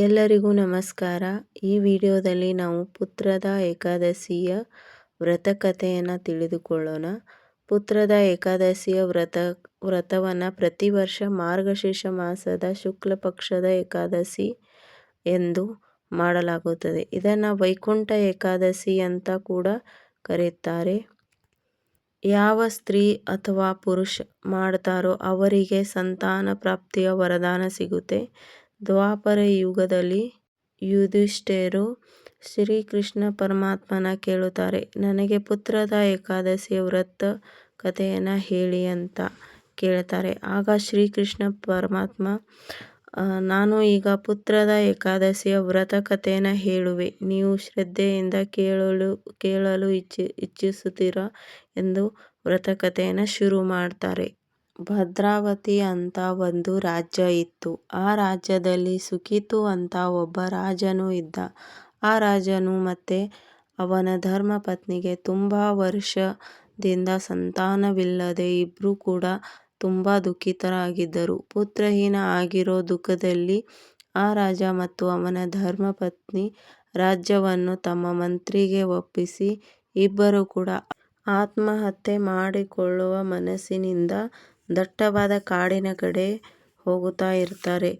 ಎಲ್ಲರಿಗೂ ನಮಸ್ಕಾರ. ಈ ವಿಡಿಯೋದಲ್ಲಿ ನಾವು ಪುತ್ರದ ಏಕಾದಶಿಯ ವ್ರತಕಥೆಯನ್ನು ತಿಳಿದುಕೊಳ್ಳೋಣ. ಪುತ್ರದ ಏಕಾದಶಿಯ ವ್ರತ, ವ್ರತವನ್ನು ಪ್ರತಿ ವರ್ಷ ಮಾರ್ಗಶೀರ್ಷ ಮಾಸದ ಶುಕ್ಲ ಪಕ್ಷದ ಏಕಾದಶಿ ಎಂದು ಮಾಡಲಾಗುತ್ತದೆ. ಇದನ್ನು ವೈಕುಂಠ ಏಕಾದಶಿ ಅಂತ ಕೂಡ ಕರೆಯುತ್ತಾರೆ. ಯಾವ ಸ್ತ್ರೀ ಅಥವಾ ಪುರುಷ ಮಾಡ್ತಾರೋ ಅವರಿಗೆ ಸಂತಾನ ಪ್ರಾಪ್ತಿಯ ವರದಾನ ಸಿಗುತ್ತೆ. ದ್ವಾಪರ ಯುಗದಲ್ಲಿ ಯುಧಿಷ್ಠಿರರು ಶ್ರೀಕೃಷ್ಣ ಪರಮಾತ್ಮನ ಕೇಳುತ್ತಾರೆ. ನನಗೆ ಪುತ್ರದ ಏಕಾದಶಿಯ ವ್ರತ ಕಥೆಯನ್ನು ಹೇಳಿ ಅಂತ ಕೇಳ್ತಾರೆ ಆಗ ಶ್ರೀಕೃಷ್ಣ ಪರಮಾತ್ಮ ನಾನು ಈಗ ಪುತ್ರದ ಏಕಾದಶಿಯ ವ್ರತ ಕಥೆಯನ್ನು ಹೇಳುವೆ. ನೀವು ಶ್ರದ್ಧೆಯಿಂದ ಕೇಳಲು ಕೇಳಲು ಇಚ್ಛಿ, ಇಚ್ಛಿಸುತ್ತೀರಾ ಎಂದು ವ್ರತಕಥೆಯನ್ನು ಶುರು ಮಾಡ್ತಾರೆ. ಭದ್ರಾವತಿ ಅಂತ ಒಂದು ರಾಜ್ಯ ಇತ್ತು. ಆ ರಾಜ್ಯದಲ್ಲಿ ಸುಕೀತು ಅಂತ ಒಬ್ಬ ರಾಜನು ಇದ್ದ. ಆ ರಾಜನು ಮತ್ತೆ ಅವನ ಧರ್ಮಪತ್ನಿಗೆ ತುಂಬ ವರ್ಷದಿಂದ ಸಂತಾನವಿಲ್ಲದೆ ಇಬ್ಬರೂ ಕೂಡ ತುಂಬ ದುಃಖಿತರಾಗಿದ್ದರು. ಪುತ್ರಹೀನ ಆಗಿರೋ ದುಃಖದಲ್ಲಿ ಆ ರಾಜ ಮತ್ತು ಅವನ ಧರ್ಮಪತ್ನಿ ರಾಜ್ಯವನ್ನು ತಮ್ಮ ಮಂತ್ರಿಗೆ ಒಪ್ಪಿಸಿ ಇಬ್ಬರೂ ಕೂಡ ಆತ್ಮಹತ್ಯೆ ಮಾಡಿಕೊಳ್ಳುವ ಮನಸ್ಸಿನಿಂದ ದಟ್ಟವಾದ ಕಾಡಿನ ಕಡೆ ಹೋಗುತ್ತಾ ಇರ್ತಾರೆ.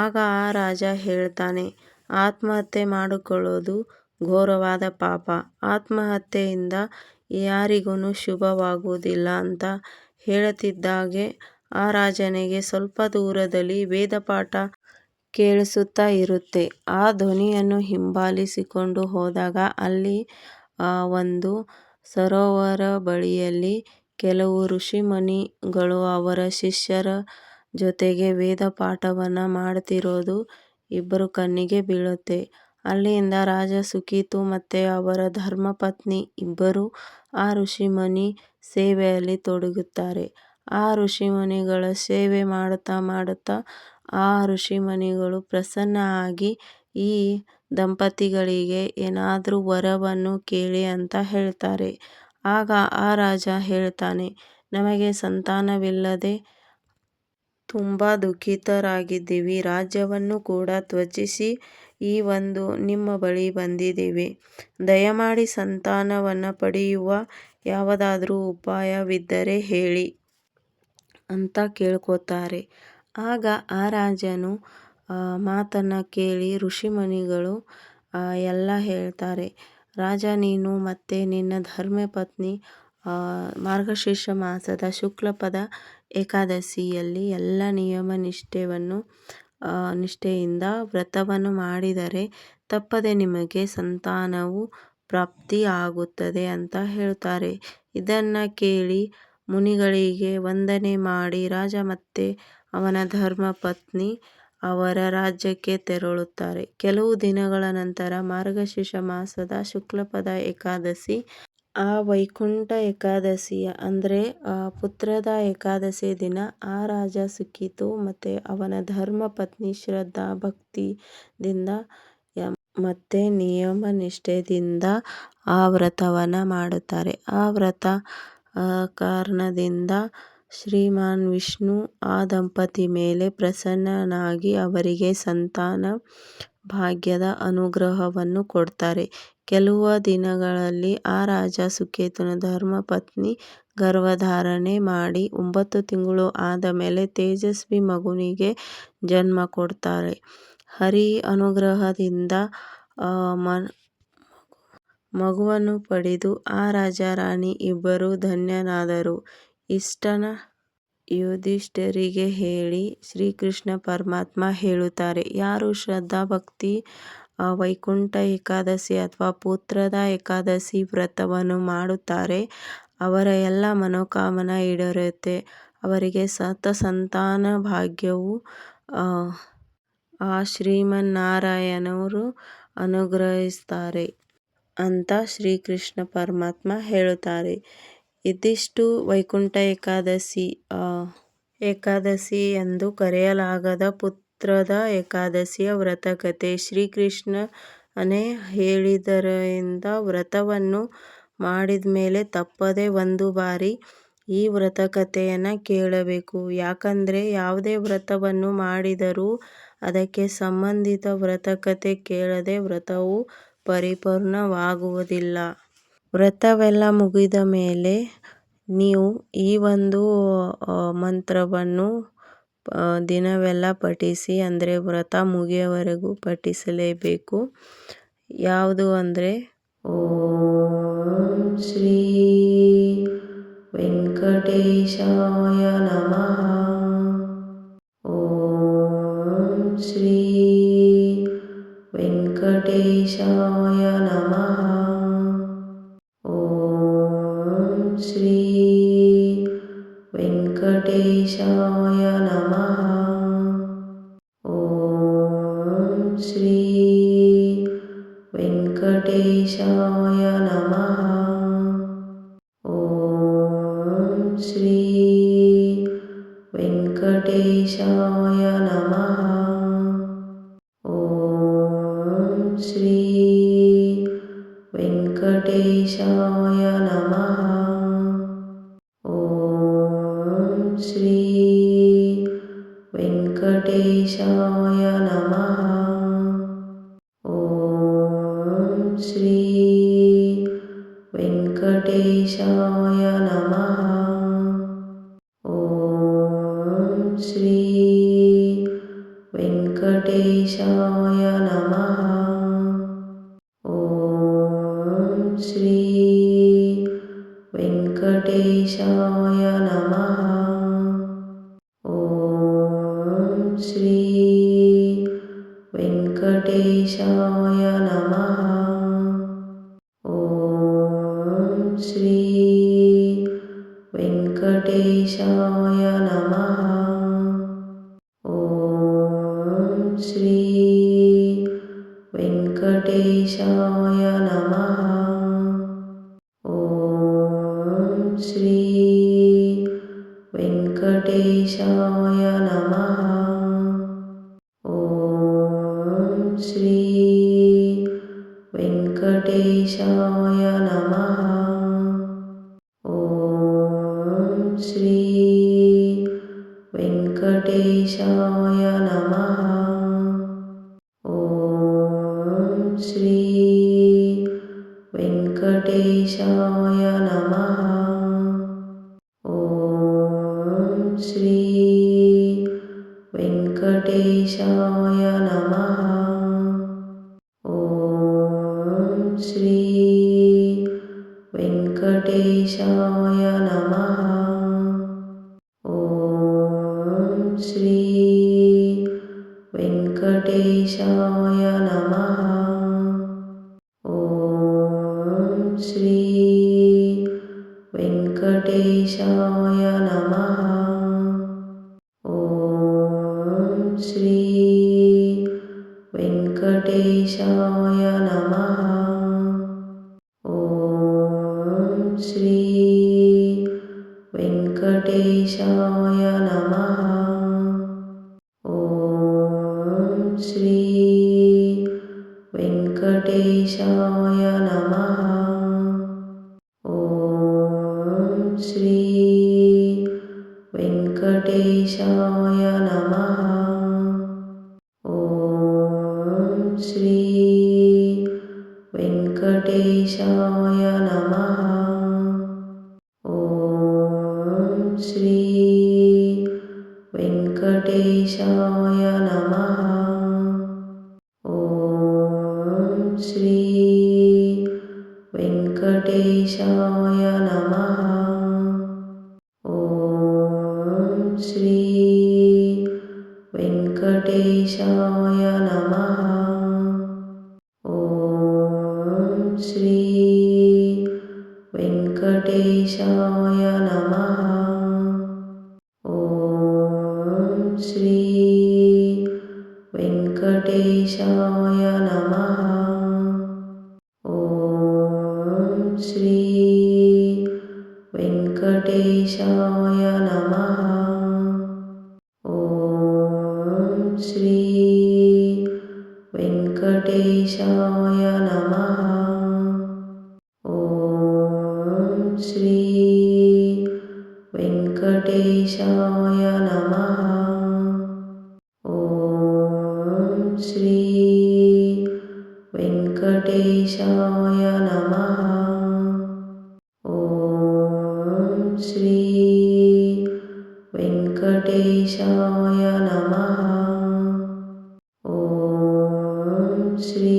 ಆಗ ಆ ರಾಜ ಹೇಳ್ತಾನೆ, ಆತ್ಮಹತ್ಯೆ ಮಾಡಿಕೊಳ್ಳೋದು ಘೋರವಾದ ಪಾಪ. ಆತ್ಮಹತ್ಯೆಯಿಂದ ಯಾರಿಗೂ ಶುಭವಾಗುವುದಿಲ್ಲ ಅಂತ ಹೇಳುತ್ತಿದ್ದಾಗೆ ಆ ರಾಜನಿಗೆ ಸ್ವಲ್ಪ ದೂರದಲ್ಲಿ ವೇದಪಾಠ ಕೇಳಿಸುತ್ತಾ ಇರುತ್ತೆ. ಆ ಧ್ವನಿಯನ್ನು ಹಿಂಬಾಲಿಸಿಕೊಂಡು ಹೋದಾಗ ಅಲ್ಲಿ ಒಂದು ಸರೋವರ ಬಳಿಯಲ್ಲಿ ಕೆಲವು ಋಷಿಮುನಿಗಳು ಅವರ ಶಿಷ್ಯರ ಜೊತೆಗೆ ವೇದ ಪಾಠವನ್ನು ಮಾಡ್ತಿರೋದು ಇಬ್ಬರು ಕಣ್ಣಿಗೆ ಬೀಳುತ್ತೆ. ಅಲ್ಲಿಂದ ರಾಜ ಸುಕೀತು ಮತ್ತು ಅವರ ಧರ್ಮಪತ್ನಿ ಇಬ್ಬರು ಆ ಋಷಿಮುನಿ ಸೇವೆಯಲ್ಲಿ ತೊಡಗುತ್ತಾರೆ. ಆ ಋಷಿಮುನಿಗಳ ಸೇವೆ ಮಾಡುತ್ತಾ ಮಾಡುತ್ತಾ ಆ ಋಷಿಮುನಿಗಳು ಪ್ರಸನ್ನ ಆಗಿ ಈ ದಂಪತಿಗಳಿಗೆ ಏನಾದರೂ ವರವನ್ನು ಕೇಳಿ ಅಂತ ಹೇಳ್ತಾರೆ. ಆಗ ಆ ರಾಜ ಹೇಳ್ತಾನೆ ನಮಗೆ ಸಂತಾನವಿಲ್ಲದೆ ತುಂಬ ದುಃಖಿತರಾಗಿದ್ದೀವಿ. ರಾಜ್ಯವನ್ನು ಕೂಡ ತ್ಯಜಿಸಿ ಈ ಒಂದು ನಿಮ್ಮ ಬಳಿ ಬಂದಿದ್ದೇವೆ. ದಯಮಾಡಿ ಸಂತಾನವನ್ನು ಪಡೆಯುವ ಯಾವುದಾದರೂ ಉಪಾಯವಿದ್ದರೆ ಹೇಳಿ ಅಂತ ಕೇಳ್ಕೋತಾರೆ. ಆಗ ಆ ರಾಜನು ಮಾತನ್ನು ಕೇಳಿ ಋಷಿಮುನಿಗಳು ಎಲ್ಲ ಹೇಳ್ತಾರೆ ರಾಜ ನೀನು ಮತ್ತೆ ನಿನ್ನ ಧರ್ಮಪತ್ನಿ ಮಾರ್ಗಶೀರ್ಷ ಮಾಸದ ಶುಕ್ಲಪದ ಏಕಾದಶಿಯಲ್ಲಿ ಎಲ್ಲ ನಿಯಮ ನಿಷ್ಠೆಯನ್ನು ನಿಷ್ಠೆಯಿಂದ ವ್ರತವನ್ನು ಮಾಡಿದರೆ ತಪ್ಪದೆ ನಿಮಗೆ ಸಂತಾನವು ಪ್ರಾಪ್ತಿ ಆಗುತ್ತದೆ ಅಂತ ಹೇಳ್ತಾರೆ ಇದನ್ನು ಕೇಳಿ ಮುನಿಗಳಿಗೆ ವಂದನೆ ಮಾಡಿ ರಾಜ ಮತ್ತೆ ಅವನ ಧರ್ಮಪತ್ನಿ ಅವರ ರಾಜ್ಯಕ್ಕೆ ತೆರಳುತ್ತಾರೆ. ಕೆಲವು ದಿನಗಳ ನಂತರ ಮಾರ್ಗಶೀರ್ಷ ಮಾಸದ ಶುಕ್ಲಪದ ಏಕಾದಶಿ, ಆ ವೈಕುಂಠ ಏಕಾದಶಿಯ, ಅಂದರೆ ಪುತ್ರದ ಏಕಾದಶಿ ದಿನ, ಆ ರಾಜ ಸಿಕ್ಕಿತು ಮತ್ತು ಅವನ ಧರ್ಮ ಪತ್ನಿ ಶ್ರದ್ಧಾ ಭಕ್ತಿದಿಂದ ಮತ್ತು ನಿಯಮ ನಿಷ್ಠೆಯಿಂದ ಆ ವ್ರತವನ್ನು ಮಾಡುತ್ತಾರೆ. ಆ ವ್ರತ ಕಾರಣದಿಂದ ಶ್ರೀಮಾನ್ ವಿಷ್ಣು ಆ ದಂಪತಿ ಮೇಲೆ ಪ್ರಸನ್ನನಾಗಿ ಅವರಿಗೆ ಸಂತಾನ ಭಾಗ್ಯದ ಅನುಗ್ರಹವನ್ನು ಕೊಡ್ತಾರೆ. ಕೆಲವು ದಿನಗಳಲ್ಲಿ ಆ ರಾಜ ಸುಕೇತನ ಧರ್ಮಪತ್ನಿ ಗರ್ಭಧಾರಣೆ ಮಾಡಿ ಒಂಬತ್ತು ತಿಂಗಳು ಆದ ಮೇಲೆ ತೇಜಸ್ವಿ ಮಗುವಿಗೆ ಜನ್ಮ ಕೊಡ್ತಾರೆ. ಹರಿ ಅನುಗ್ರಹದಿಂದ ಮಗುವನ್ನು ಪಡೆದು ಆ ರಾಜ ರಾಣಿ ಇಬ್ಬರೂ ಧನ್ಯರಾದರು ಇಷ್ಟನ್ನ ಯುಧಿಷ್ಠಿರಿಗೆ ಹೇಳಿ ಶ್ರೀಕೃಷ್ಣ ಪರಮಾತ್ಮ ಹೇಳುತ್ತಾರೆ. ಯಾರು ಶ್ರದ್ಧಾಭಕ್ತಿ ವೈಕುಂಠ ಏಕಾದಶಿ ಅಥವಾ ಪುತ್ರದ ಏಕಾದಶಿ ವ್ರತವನ್ನು ಮಾಡುತ್ತಾರೆ, ಅವರ ಎಲ್ಲ ಮನೋಕಾಮನ ಈಡೇರುತ್ತೆ. ಅವರಿಗೆ ಸತ ಸಂತಾನ ಭಾಗ್ಯವು, ಆ ಶ್ರೀಮನ್ನಾರಾಯಣರು ಅನುಗ್ರಹಿಸ್ತಾರೆ ಅಂತ ಶ್ರೀಕೃಷ್ಣ ಪರಮಾತ್ಮ ಹೇಳುತ್ತಾರೆ. ಇದಿಷ್ಟು ವೈಕುಂಠ ಏಕಾದಶಿ ಏಕಾದಶಿ ಎಂದು ಕರೆಯಲಾಗದ ಪುತ್ರದ ಏಕಾದಶಿಯ ವ್ರತಕಥೆ ಶ್ರೀಕೃಷ್ಣನೇ ಹೇಳಿದರಿಂದ ವ್ರತವನ್ನು ಮಾಡಿದ ಮೇಲೆ ತಪ್ಪದೆ ಒಂದು ಬಾರಿ ಈ ವ್ರತಕಥೆಯನ್ನು ಕೇಳಬೇಕು ಯಾಕಂದರೆ ಯಾವುದೇ ವ್ರತವನ್ನು ಮಾಡಿದರೂ ಅದಕ್ಕೆ ಸಂಬಂಧಿತ ವ್ರತಕಥೆ ಕೇಳದೆ ವ್ರತವು ಪರಿಪೂರ್ಣವಾಗುವುದಿಲ್ಲ. ವ್ರತವೆಲ್ಲ ಮುಗಿದ ಮೇಲೆ ನೀವು ಈ ಒಂದು ಮಂತ್ರವನ್ನು ದಿನವೆಲ್ಲ ಪಠಿಸಿ, ಅಂದರೆ ವ್ರತ ಮುಗಿಯವರೆಗೂ ಪಠಿಸಲೇಬೇಕು. ಯಾವುದು ಅಂದರೆ, ಓಂ ಶ್ರೀ ವೆಂಕಟೇಶಾಯ ನಮಃ ಓಂ ಶ್ರೀ ವೆಂಕಟೇಶಾಯ ನಮಃ వెంకటేశాయ నమ. ఓం శ్రీ వెంకటేశాయ నమ. ఓం శ్రీ వెంకటేశాయ నమ. ఓం శ్రీ వెంకటేశాయ వెంకటేశాయ నమ. ఓం శ్రీ వెంకటేశాయ నమ. ఓం శ్రీ వెంకటేశాయ నమ. ఓం శ్రీ వెంకటేశాయ వెంకటేశాయ నమ. ఓం శ్రీ వెంకటేశాయ నమ. ఓం శ్రీ వెంకటేశాయ నమ. ఓం శ్రీ వెంకటేశాయ నమ. వెంకటేశాయ నమ. ఓం శ్రీ వెంకటేశాయ నమ. ఓం శ్రీ వెంకటేశాయ నమ. ఓం శ్రీ వెంకటేశాయ వెంకటేశాయ నమ ఓం శ్రీ వెంకటేశాయ నమ ఓం శ్రీ వెంకటేశాయ నమ ఓం శ్రీ వెంకటేశాయ వెంకటేశాయ నమ. ఓం శ్రీ వెంకటేశాయ నమ. ఓం శ్రీ వెంకటేశాయ నమ. ఓం శ్రీ వెంకటేశాయ వెంకటేశాయ నమ. ఓం శ్రీ వెంకటేశాయ నమ. ఓం శ్రీ వెంకటేశాయ నమ. ఓం శ్రీ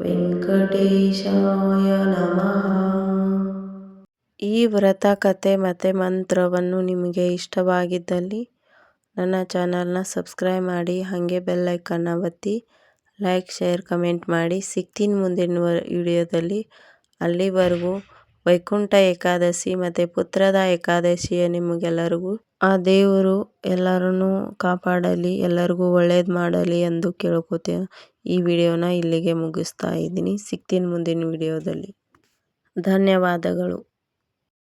వెంకటేశాయ ಈ ವ್ರತ ಕಥೆ ಮತ್ತು ಮಂತ್ರವನ್ನು ನಿಮಗೆ ಇಷ್ಟವಾಗಿದ್ದಲ್ಲಿ ನನ್ನ ಚಾನಲ್ನ ಸಬ್ಸ್ಕ್ರೈಬ್ ಮಾಡಿ, ಹಾಗೆ ಬೆಲ್ ಐಕನ್ನ ಒತ್ತಿ, ಲೈಕ್, ಶೇರ್, ಕಮೆಂಟ್ ಮಾಡಿ. ಸಿಗ್ತೀನಿ ಮುಂದಿನ ವಿಡಿಯೋದಲ್ಲಿ ಅಲ್ಲಿವರೆಗೂ ವೈಕುಂಠ ಏಕಾದಶಿ ಮತ್ತು ಪುತ್ರದ ಏಕಾದಶಿಯ ನಿಮಗೆಲ್ಲರಿಗೂ, ಆ ದೇವರು ಎಲ್ಲರನ್ನೂ ಕಾಪಾಡಲಿ, ಎಲ್ಲರಿಗೂ ಒಳ್ಳೇದು ಮಾಡಲಿ ಎಂದು ಕೇಳ್ಕೊತೇ ಈ ವಿಡಿಯೋನ ಇಲ್ಲಿಗೆ ಮುಗಿಸ್ತಾ ಇದ್ದೀನಿ. ಸಿಗ್ತೀನಿ ಮುಂದಿನ ವಿಡಿಯೋದಲ್ಲಿ ಧನ್ಯವಾದಗಳು.